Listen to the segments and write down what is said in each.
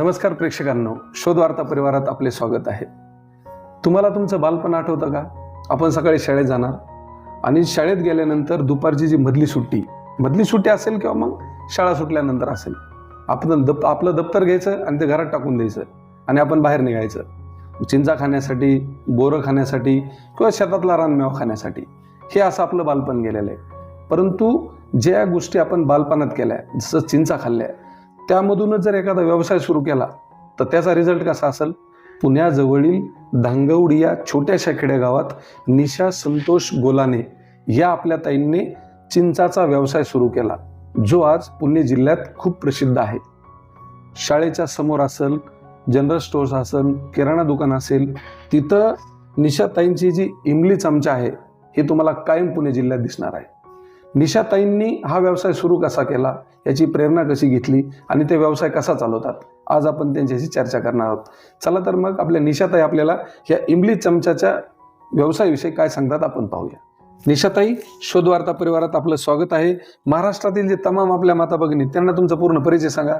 नमस्कार प्रेक्षकांनो शोधवार्ता परिवारात आपले स्वागत आहे. तुम्हाला तुमचं बालपण आठवतं का? आपण सकाळी शाळेत जाणार आणि शाळेत गेल्यानंतर दुपारची जी मधली सुट्टी मधली सुट्टी असेल किंवा मग शाळा सुटल्यानंतर असेल आपण दप आपलं दप्तर घ्यायचं आणि ते घरात टाकून द्यायचं आणि आपण बाहेर निघायचं. चिंचा खाण्यासाठी बोरं खाण्यासाठी किंवा शेतातला रानमेवा खाण्यासाठी हे असं आपलं बालपण गेलेलं आहे. परंतु ज्या गोष्टी आपण बालपणात केल्या जसं चिंचा खाल्ल्या त्यामधूनच जर एखादा व्यवसाय सुरू केला तर त्याचा रिझल्ट कसा असेल? पुण्याजवळील धांगवडी या छोट्याशा खेडेगावात निशा संतोष गोलाने या आपल्या ताईंनी चिंचाचा व्यवसाय सुरू केला जो आज पुणे जिल्ह्यात खूप प्रसिद्ध आहे. शाळेच्या समोर असेल जनरल स्टोअर्स असेल किराणा दुकान असेल तिथं निशाताईंची जी इमली चमचा आहे हे तुम्हाला कायम पुणे जिल्ह्यात दिसणार आहे. निशाताईंनी हा व्यवसाय सुरू कसा केला? याची प्रेरणा कशी घेतली आणि ते व्यवसाय कसा चालवतात? आज आपण त्यांच्याशी चर्चा करणार आहोत. चला तर मग आपल्या निशाताई आपल्याला या इमली चमच्याच्या व्यवसायाविषयी काय सांगतात आपण पाहूया. निशाताई शोध वार्ता परिवारात आपलं स्वागत आहे. महाराष्ट्रातील जे तमाम आपल्या माता भगिनी त्यांना तुमचा पूर्ण परिचय सांगा.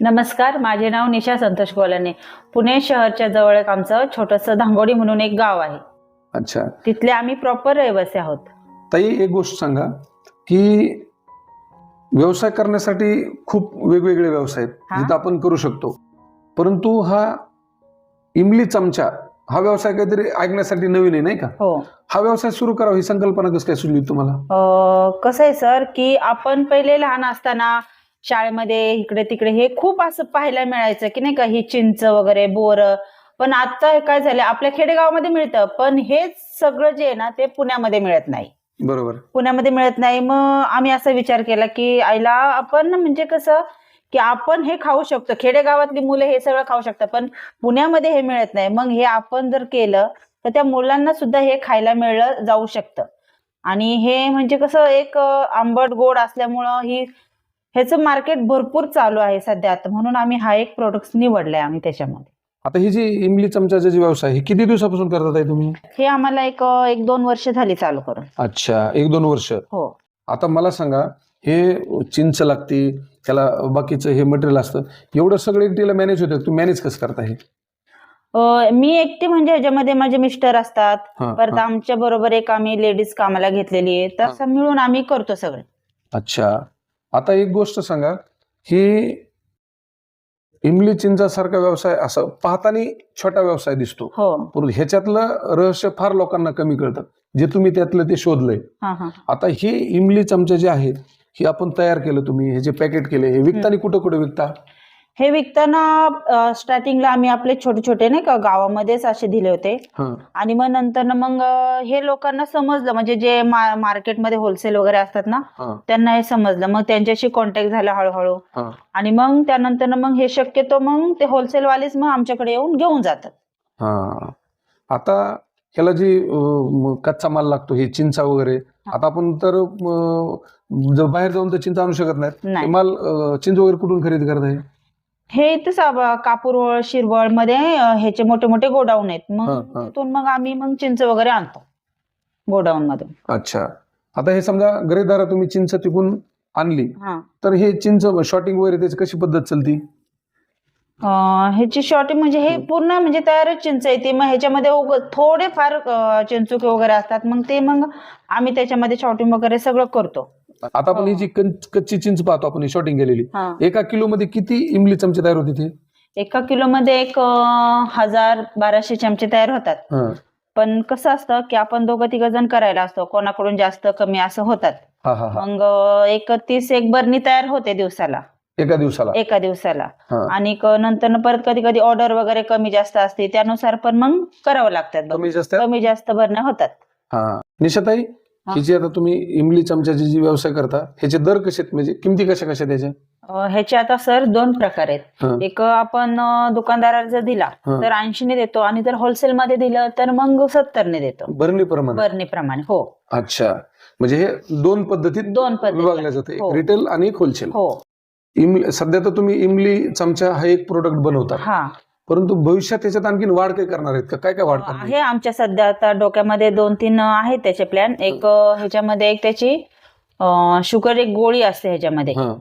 नमस्कार माझे नाव निशा संतोष गोलाने. पुणे शहरच्या जवळ एक आमचं छोटंसं धांगोडी म्हणून एक गाव आहे. अच्छा. तिथले आम्ही प्रॉपर रहिवासी आहोत. ताई एक गोष्ट सांगा की व्यवसाय करण्यासाठी खूप वेगवेगळे व्यवसाय आहेत. जिथं आपण करू शकतो. परंतु हा इमली चमचा हा व्यवसाय काहीतरी ऐकण्यासाठी नवीन आहे नाही का? हो. हा व्यवसाय सुरू करावा ही संकल्पना कसं काय सुचली तुम्हाला? कसं आहे सर की आपण पहिले लहान असताना शाळेमध्ये इकडे तिकडे हे खूप असं पाहायला मिळायचं की नाही का ही चिंच वगैरे बोर. पण आता काय झालं आपल्या खेडेगावामध्ये मिळतं पण हेच सगळं जे आहे ना ते पुण्यामध्ये मिळत नाही. बरोबर. पुण्यामध्ये मिळत नाही. मग आम्ही असा विचार केला की आईला आपण म्हणजे कसं की आपण हे खाऊ शकतो. खेडेगावातली मुलं हे सगळं खाऊ शकतात पण पुण्यामध्ये हे मिळत नाही. मग हे आपण जर केलं तर त्या मुलांना सुद्धा हे खायला मिळलं जाऊ शकतं. आणि हे म्हणजे कसं एक आंबट गोड असल्यामुळं ही ह्याचं मार्केट भरपूर चालू आहे सध्या आता. म्हणून आम्ही हा एक प्रोडक्ट निवडलाय आम्ही त्याच्यामध्ये. आता ही जी इमली चमचाचा जे व्यवसाय हे किती दिवसापासून करतात आहे तुम्ही? हे आम्हाला एक एक दोन वर्ष झाली चालू करून. अच्छा एक दोन वर्ष. हो. आता मला सांगा हे चिंच लागते त्याला बाकीचं हे मटेरियल असतं एवढं सगळं एकटीला मॅनेज होतं तुम्ही मॅनेज कसं करता हे? अं, मी एकटी म्हणजे ह्याच्यामध्ये माझे मिस्टर असतात हा, परत हा. आमच्या बरोबर एक आम्ही लेडीज कामाला घेतलेली आहे तसं मिळून आम्ही करतो सगळे. अच्छा. आता एक गोष्ट सांगा की इमली चिंचासारखा व्यवसाय असं पाहताना छोटा व्यवसाय दिसतो. हो. परंतु ह्याच्यातलं रहस्य फार लोकांना कमी कळतं. जे तुम्ही त्यातलं ते शोधलंय. आता हे इमली चमचे जे आहेत हे आपण तयार केलं तुम्ही हे जे पॅकेट केले हे विकताना कुठं कुठं विकता? हे विकताना स्टार्टिंगला आम्ही आपले छोटे छोटे नाही का गावामध्येच असे दिले होते. आणि मग नंतर मग हे लोकांना समजलं. म्हणजे जे मार्केटमध्ये होलसेल वगैरे असतात ना त्यांना हे समजलं. मग त्यांच्याशी कॉन्टॅक्ट झाला हळूहळू. आणि मग त्यानंतर मग हे शक्यतो मग ते होलसेल वालेच मग आमच्याकडे येऊन घेऊन जातात. आता ह्याला जी कच्चा माल लागतो हे चिंचा वगैरे आता आपण तर बाहेर जाऊन तर चिंचा आणू शकत नाही. माल चिंच वगैरे कुठून खरेदी करताय? हे इथंच कापूरवळ शिरवळमध्ये ह्याचे मोठे मोठे गोडाऊन आहेत. मग हा. तिथून मग आम्ही मग चिंच वगैरे आणतो गोडाऊन मधून. अच्छा. आता हे समजा गरेदारा तुम्ही चिंच तिकून आणली. हा. तर हे चिंच शॉर्टिंग वगैरे त्याची कशी पद्धत चालती? अं, ह्याची शॉर्टिंग म्हणजे हे पूर्ण म्हणजे तयारच चिंच येते मग ह्याच्यामध्ये उग- थोडे फार अं, चिंचुके वगैरे असतात. मग ते मग आम्ही त्याच्यामध्ये शॉर्टिंग वगैरे सगळं करतो. आता आपण ही जी कं- कच्ची चिंच पाहतो आपण शॉर्टिंग केलेली हा. एका किलो मध्ये किती इमली चमचे तयार होते ते? एका किलो मध्ये एक अं, हजार बाराशे चमचे तयार होतात. हा. पण कसं असतं की आपण दोघं तिघ जण करायला असतो कोणाकडून जास्त कमी असं होतात. हा हा हा. मग अं, एक तीस एक बरणी तयार होते दिवसाला. एका दिवसाला? एका दिवसाला. हा. आणि क- नंतर परत कधी कधी ऑर्डर वगैरे कमी जास्त असते त्यानुसार पण मग करावं लागतात बघ. कमी जास्त? कमी जास्त भरण्या होतात. हा. निशाताई हा. जी आता तुम्ही इमली चमच्याची जी व्यवसाय करता ह्याचे दर कसे आहेत? म्हणजे किमती कशा कशा त्याच्या ह्याचे आता सर दोन प्रकार आहेत. एक आपण अं, दुकानदाराला जर दिला हा. तर ऐंशीने देतो आणि जर होलसेल मध्ये दिलं तर मग सत्तरने देतो. भरणी प्रमाण. बरणीप्रमाणे हो. अच्छा. म्हणजे हे दोन पद्धतीत दोन पद्धती विभागल्या जाते. एक हो. रिटेल आणि एक होलसेल हो. इमली सध्या तर तुम्ही इमली चमचा हा एक प्रोडक्ट बनवता. हा. परंतु भविष्यात त्याच्यात आणखीन वाढ काय करणार आहेत का? काय काय वाढ करणार आहेत? आहे आमच्या सध्या आता डोक्यामध्ये दोन तीन आहेत त्याचे प्लॅन एक अं, ह्याच्यामध्ये एक त्याची शुगर एक गोळी असते ह्याच्यामध्ये. हा.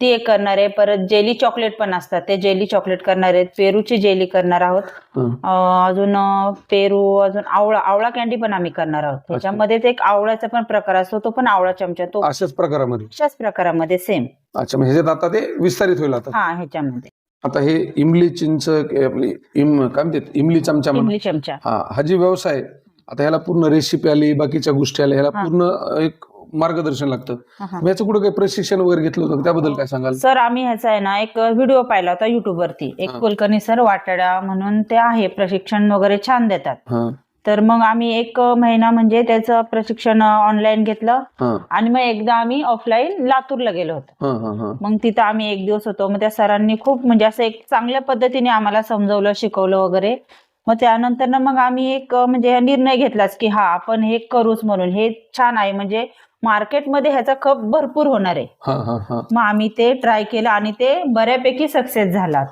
ती एक करणार आहे. परत जेली चॉकलेट पण असतात. ते जेली चॉकलेट करणार आहेत. पेरूची जेली करणार आहोत. हं. अं, अजून अं, पेरू अजून आवळा आवळा कॅन्डी पण आम्ही करणार आहोत. त्याच्यामध्ये ते एक आवळ्याचा पण प्रकार असतो. तो पण आवळा चमचा. तो अशाच प्रकारामध्ये? अशाच प्रकारामध्ये सेम अच्छा. म्हणजे ह्याच्यात आता ते विस्तारित होईल आता? हा ह्याच्यामध्ये. आता हे इमली चिंच आपली इम काय म्हणतात इमली चमचा म्हणून इमली चमचा हा हा जी व्यवसाय आहे, आता ह्याला पूर्ण रेसिपी आली बाकीच्या गोष्टी आल्या ह्याला हा. पूर्ण एक मार्गदर्शन लागतं हा, हा. मग याचं कुठं काही प्रशिक्षण वगैरे घेतलं होतं का? त्याबद्दल काय सांगाल सर आम्ही ह्याचा आहे ना एक व्हिडिओ पाहिला होता युट्यूब वरती एक हा. कुलकर्णी सर वाटाडा म्हणून ते आहे प्रशिक्षण वगैरे छान देतात हा तर मग आम्ही एक महिना म्हणजे त्याचं प्रशिक्षण ऑनलाईन घेतलं. आणि मग एकदा आम्ही ऑफलाईन लातूरला गेलो होतो. मग तिथं आम्ही एक दिवस होतो. मग त्या सरांनी खूप म्हणजे असं एक चांगल्या पद्धतीने आम्हाला समजवलं शिकवलं वगैरे. मग त्यानंतर ना मग आम्ही एक म्हणजे निर्णय घेतलाच की हा आपण हे करूच म्हणून. हे छान आहे. म्हणजे मार्केटमध्ये ह्याचा खप भरपूर होणार आहे. मग आम्ही ते ट्राय केलं आणि ते बऱ्यापैकी सक्सेस झाला.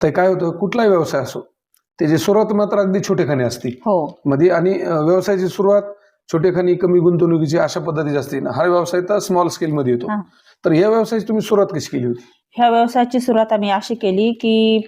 तर काय होतं? कुठलाही व्यवसाय असो त्याची सुरुवात मात्र अगदी छोटेखानी असते. हो. मध्ये आणि व्यवसायाची सुरुवात छोटेखानी कमी गुंतवणुकीची अशा पद्धतीची असते. ना हा व्यवसाय तर स्मॉल स्केल मध्ये येतो. हा. तर या व्यवसायाची तुम्ही सुरुवात कशी केली होती? ह्या व्यवसायाची सुरुवात आम्ही अशी केली की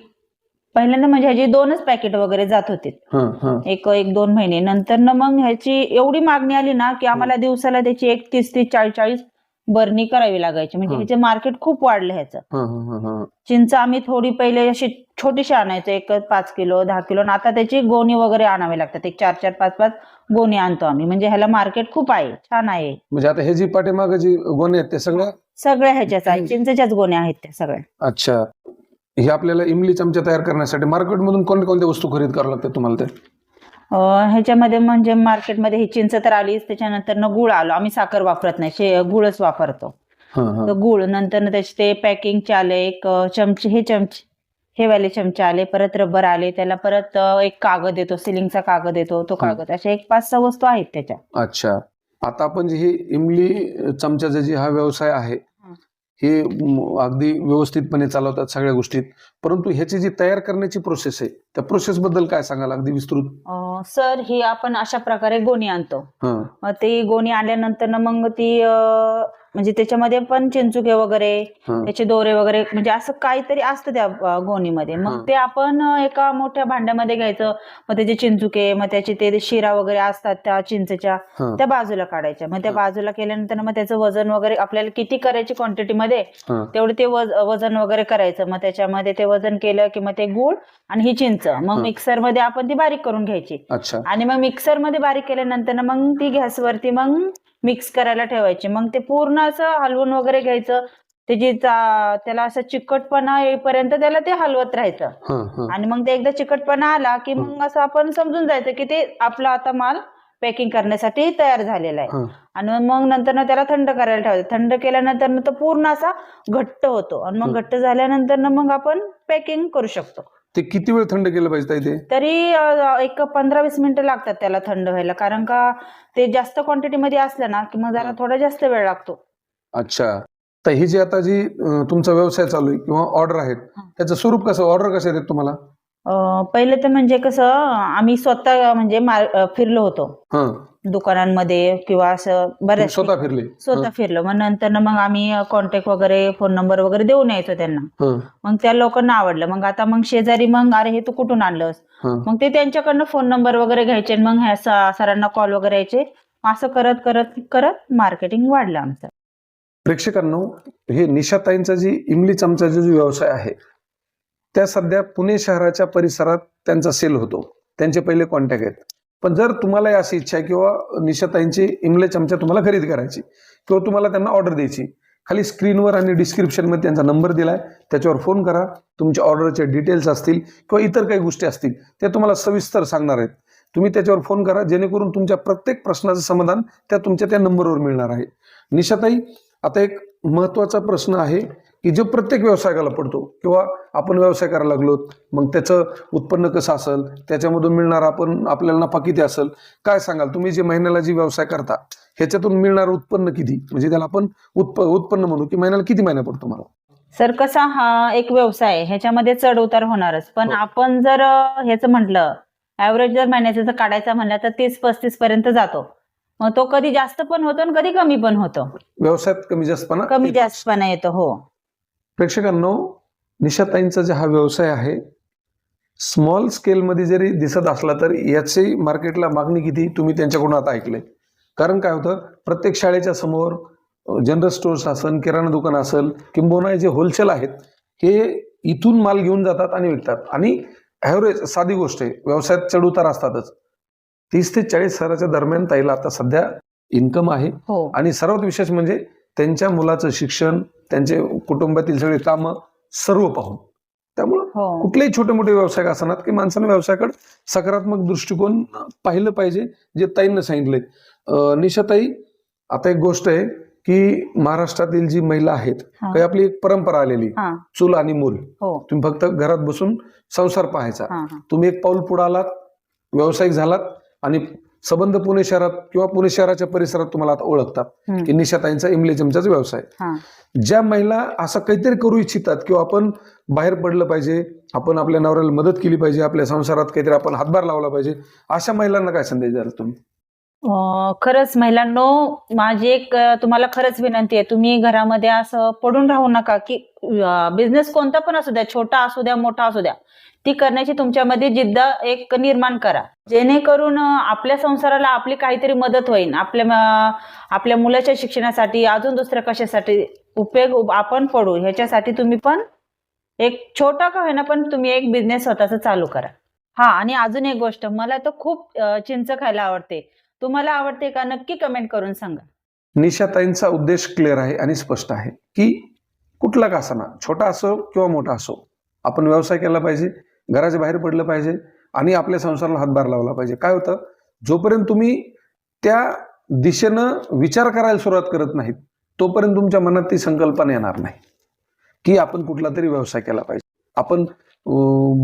पहिल्यांदा म्हणजे ह्याची दोनच पॅकेट वगैरे जात होते. हा हा. एक एक दोन महिने. नंतर ना मग ह्याची एवढी मागणी आली ना की आम्हाला दिवसाला त्याची एक तीस तीस चाळीस चाळीस बरणी करावी लागायची. म्हणजे हं. ह्याचे मार्केट खूप वाढलं ह्याचं. हा हा हा हा. चिंच आम्ही थोडी पहिले अशी छोटीशी आणायचो एक पाच किलो दहा किलो. आणि आता त्याची गोणी वगैरे आणावी लागतात. एक चार चार पाच पाच गोणी आणतो आम्ही. म्हणजे ह्याला मार्केट खूप आहे. छान आहे. म्हणजे आता हे जी पाठीमागं जी गोणे आहेत ते सगळ्या सगळ्या ह्याच्याच आहे. चिंचच्याच गोण्या आहेत त्या सगळ्या. अच्छा. हे आपल्याला इमली चमचा तयार करण्यासाठी मार्केटमधून कोणत्या कोणत्या वस्तू खरेदी कराव्या लागतात तुम्हाला ते? ह्याच्यामध्ये म्हणजे मार्केटमध्ये ही चिंच तर आलीच त्याच्यानंतर न गुळ आलो. आम्ही साखर वापरत नाही शे गुळच वापरतो. तर गुळ नंतर त्याचे ते पॅकिंगचे आले एक चमचे हे चमचे हे वाले चमचे आले परत रबर आले त्याला परत एक कागद येतो सिलिंगचा कागद येतो तो कागद अशा एक पाच सहा वस्तू आहेत त्याच्या. अच्छा. आता आपण जे हे इमली चमच्याचा जे हा व्यवसाय आहे हं. अगदी व्यवस्थितपणे चालवतात सगळ्या गोष्टीत. परंतु ह्याची जी तयार करण्याची प्रोसेस आहे त्या प्रोसेस बद्दल काय सांगाल? अगदी विस्तृत. सर ही आपण अशा प्रकारे गोणी आणतो. हा. मग ती गोणी आणल्यानंतर ना मग ती म्हणजे त्याच्यामध्ये पण चिंचुके वगैरे त्याचे दोरे वगैरे म्हणजे असं काहीतरी असतं त्या गोणीमध्ये. मग ते आपण एका मोठ्या भांड्यामध्ये घ्यायचं. मग त्याचे चिंचुके मग त्याचे ते शिरा वगैरे असतात त्या चिंचच्या त्या बाजूला काढायच्या. मग त्या. बाजूला केल्यानंतर मग त्याचं वजन वगैरे आपल्याला किती करायची क्वांटिटी मध्ये हा. तेवढे ते वज- वजन वगैरे करायचं. मग त्याच्यामध्ये ते वजन केलं की मग ते गुळ आणि ही चिंच. मग. मिक्सरमध्ये आपण ती बारीक करून घ्यायची. आणि मग मिक्सरमध्ये बारीक केल्यानंतर मग ती गॅसवरती मग मिक्स करायला ठेवायची. मग ते पूर्ण असं हलवून वगैरे घ्यायचं. त्याची त्याला असं चिकटपणा येईपर्यंत त्याला ते हलवत राहायचं. हा हा. आणि मग ते एकदा चिकटपणा आला की मग असं आपण समजून जायचं की ते आपला आता माल पॅकिंग करण्यासाठी तयार झालेला आहे. हा. आणि मग नंतर ना त्याला थंड करायला ठेवायचं. थंड केल्यानंतर ना तो पूर्ण असा घट्ट होतो. आणि मग. घट्ट झाल्यानंतर मग आपण पॅकिंग करू शकतो. ते किती वेळ थंड केलं पाहिजे ताई ते तरी अ, एक पंधरा वीस मिनिटं लागतात त्याला थंड व्हायला कारण का ते जास्त क्वांटिटी मध्ये असलं ना की मग जरा. थोडा जास्त वेळ लागतो अच्छा तर ही जी आता जी अं, तुमचा व्यवसाय चालू आहे किंवा ऑर्डर आहेत हा. त्याचं स्वरूप कसं ऑर्डर कसं येतात तुम्हाला पहिले तर म्हणजे कसं आम्ही स्वतः म्हणजे फिरलो होतो. हा. दुकानांमध्ये किंवा असं बऱ्याच स्वतः फिरले. स्वतः फिरलो. मग नंतर ना मग आम्ही कॉन्टॅक्ट वगैरे फोन नंबर वगैरे देऊन यायचो त्यांना. हा. मग त्या लोकांना आवडलं. मग आता मग शेजारी मग अरे हे तू कुठून आणलंस? मग ते त्यांच्याकडनं फोन नंबर वगैरे घ्यायचे आणि मग ह्या सरांना कॉल वगैरे यायचे. असं करत करत करत मार्केटिंग वाढलं आमचं. प्रेक्षकांनो हे निशाताईंचा जी इमली चमचाचा जो व्यवसाय आहे त्या सध्या पुणे शहराच्या परिसरात त्यांचा सेल होतो. त्यांचे पहिले कॉन्टॅक्ट आहेत. पण जर तुम्हाला अशी इच्छा आहे किंवा निशाताईंची इमले चमचा तुम्हाला खरेदी करायची किंवा तुम्हाला त्यांना ऑर्डर द्यायची खाली स्क्रीनवर आणि डिस्क्रिप्शनमध्ये त्यांचा नंबर दिलाय त्याच्यावर फोन करा. तुमच्या ऑर्डरचे डिटेल्स असतील किंवा इतर काही गोष्टी असतील त्या तुम्हाला सविस्तर सांगणार आहेत. तुम्ही त्याच्यावर फोन करा जेणेकरून तुमच्या प्रत्येक प्रश्नाचं समाधान त्या तुमच्या त्या नंबरवर मिळणार आहे. निशाताई आता एक महत्त्वाचा प्रश्न आहे की जो प्रत्येक व्यवसायाला पडतो किंवा आपण व्यवसाय करायला लागलो मग त्याचं उत्पन्न कसं असेल त्याच्यामधून मिळणार आपण आपल्याला नफा किती असेल काय सांगाल? तुम्ही जे महिन्याला जी व्यवसाय करता ह्याच्यातून मिळणार उत्पन्न किती? म्हणजे त्याला आपण उत्प उत्पन्न म्हणू की महिन्याला किती महिना पडतो मला सर कसा हा एक व्यवसाय आहे ह्याच्यामध्ये चढ उतार होणारच. पण हो. आपण जर ह्याचं म्हटलं ऍव्हरेज जर महिन्याचं जर काढायचा म्हणलं तर तीस पस्तीस पर्यंत जातो. मग तो कधी जास्त पण होतो आणि कधी कमी पण होतो. व्यवसायात कमी जास्तपणा कमी येतो. जास्तपणा येतो हो. प्रेक्षकांनो निशाताईंचा जे हा व्यवसाय आहे स्मॉल स्केलमध्ये जरी दिसत असला तर याची मार्केटला मागणी किती तुम्ही त्यांच्याकडून आता ऐकलंय. कारण काय होतं प्रत्येक शाळेच्या समोर जनरल स्टोर्स असेल किराणा दुकान असेल किंबहुना जे होलसेल आहेत हे इथून माल घेऊन जातात आणि विकतात. आणि ॲव्हरेज साधी गोष्ट आहे व्यवसायात चढउतार असतातच. तीस ते चाळीस हजाराच्या दरम्यान ताईला आता सध्या इन्कम आहे. हो. आणि सर्वात विशेष म्हणजे त्यांच्या मुलाचं शिक्षण त्यांचे कुटुंबातील सगळे कामं सर्व पाहून. त्यामुळं हो. कुठलेही छोटे मोठे व्यवसाय असणार की माणसाने व्यवसायाकडे सकारात्मक दृष्टिकोन पाहिलं पाहिजे जे ताईंना सांगितलंय. अं, निशाताई आता एक गोष्ट आहे की महाराष्ट्रातील जी महिला आहेत. काही आपली एक परंपरा आलेली चूल आणि मूल. हो. तुम्ही फक्त घरात बसून संसार पाहायचा. तुम्ही एक पाऊल पुढे आलात व्यावसायिक झालात आणि संबंध पुणे शहरात किंवा पुणे शहराच्या परिसरात तुम्हाला आता ओळखतात. की निशाताईंचा इमले चमचाचा व्यवसाय. ज्या महिला असं काहीतरी करू इच्छितात किंवा आपण बाहेर पडलं पाहिजे आपण आपल्या नवऱ्याला मदत केली पाहिजे आपल्या संसारात काहीतरी आपण हातभार लावला पाहिजे अशा महिलांना काय संदेश द्याल तुम्ही? खरंच महिलांनो माझी एक तुम्हाला खरंच विनंती आहे. तुम्ही घरामध्ये असं पडून राहू नका की बिझनेस कोणता पण असू द्या छोटा असू द्या मोठा असू द्या ती करण्याची तुमच्यामध्ये जिद्द एक निर्माण करा. जेणेकरून आपल्या संसाराला आपली काहीतरी मदत होईल. आपल्या आपल्या मुलाच्या शिक्षणासाठी अजून दुसऱ्या कशासाठी उपयोग आपण पडू ह्याच्यासाठी तुम्ही पण एक छोटा का होईना पण तुम्ही एक बिझनेस स्वतःचा चालू करा. हा आणि अजून एक गोष्ट मला तर खूप चिंच खायला आवडते. तुम्हाला आवडते का नक्की कमेंट करून सांगा. निशाताईंचा उद्देश क्लिअर आहे आणि स्पष्ट आहे की कुठला का असाना छोटा असो किंवा मोठा असो आपण व्यवसाय केला पाहिजे घराच्या बाहेर पडलं पाहिजे आणि आपल्या संसाराला हातभार लावला पाहिजे. काय होतं? जोपर्यंत तुम्ही त्या दिशेनं विचार करायला सुरुवात करत नाहीत तोपर्यंत तुमच्या मनात ती संकल्पना येणार नाही की आपण कुठला तरी व्यवसाय केला पाहिजे. आपण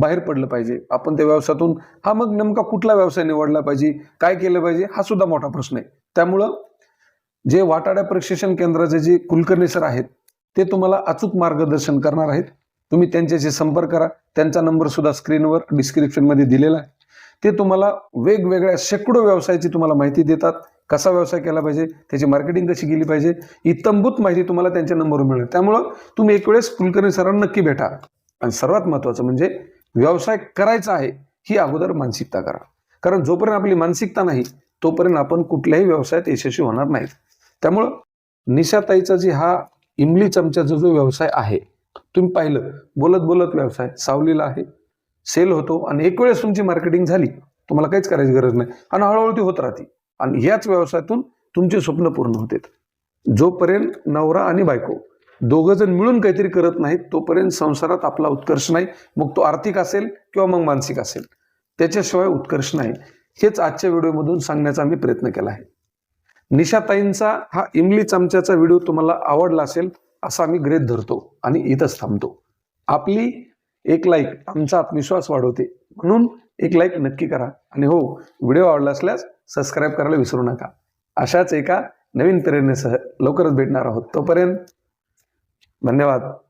बाहेर पडलं पाहिजे. आपण त्या व्यवसायातून हा मग नेमका कुठला व्यवसाय निवडला पाहिजे काय केलं पाहिजे हा सुद्धा मोठा प्रश्न आहे. त्यामुळं जे वाटाड्या प्रशिक्षण केंद्राचे जे कुलकर्णी सर आहेत ते तुम्हाला अचूक मार्गदर्शन करणार आहेत. तुम्ही त्यांच्याशी संपर्क करा. त्यांचा नंबर सुद्धा स्क्रीनवर डिस्क्रिप्शनमध्ये दिलेला आहे. ते तुम्हाला वेगवेगळ्या शेकडो व्यवसायाची तुम्हाला माहिती देतात. कसा व्यवसाय केला पाहिजे त्याची मार्केटिंग कशी केली पाहिजे इतंभूत माहिती तुम्हाला त्यांच्या नंबरवर मिळेल. त्यामुळं तुम्ही एक वेळेस कुलकर्णी सरांना नक्की भेटा. आणि सर्वात महत्त्वाचं म्हणजे व्यवसाय करायचा आहे ही अगोदर मानसिकता करा. कारण जोपर्यंत आपली मानसिकता नाही तोपर्यंत आपण कुठल्याही व्यवसायात यशस्वी होणार नाहीत. त्यामुळं निशाताईचा जी हा इमली चमच्याचा जो व्यवसाय आहे तुम्ही पाहिलं बोलत बोलत व्यवसाय सावलीला आहे. सेल होतो आणि एक वेळेस तुमची मार्केटिंग झाली तुम्हाला काहीच करायची गरज नाही. आणि हळूहळू ती होत राहते. आणि याच व्यवसायातून तुमचे स्वप्न पूर्ण होते जोपर्यंत नवरा आणि बायको दोघं जण मिळून काहीतरी करत नाहीत तोपर्यंत संसारात आपला उत्कर्ष नाही. मग तो आर्थिक असेल किंवा मग मानसिक असेल. त्याच्याशिवाय उत्कर्ष नाही. हेच आजच्या व्हिडिओमधून सांगण्याचा आम्ही प्रयत्न केला आहे. निशाताईंचा हा इमली चमच्याचा व्हिडिओ तुम्हाला आवडला असेल असा आम्ही ग्रेत धरतो आणि इथंच थांबतो. आपली एक लाईक आमचा आत्मविश्वास वाढवते. म्हणून एक लाईक नक्की करा. आणि हो व्हिडिओ आवडला असल्यास सबस्क्राईब करायला विसरू नका. अशाच एका नवीन प्रेरणेसह लवकरच भेटणार आहोत. तोपर्यंत धन्यवाद.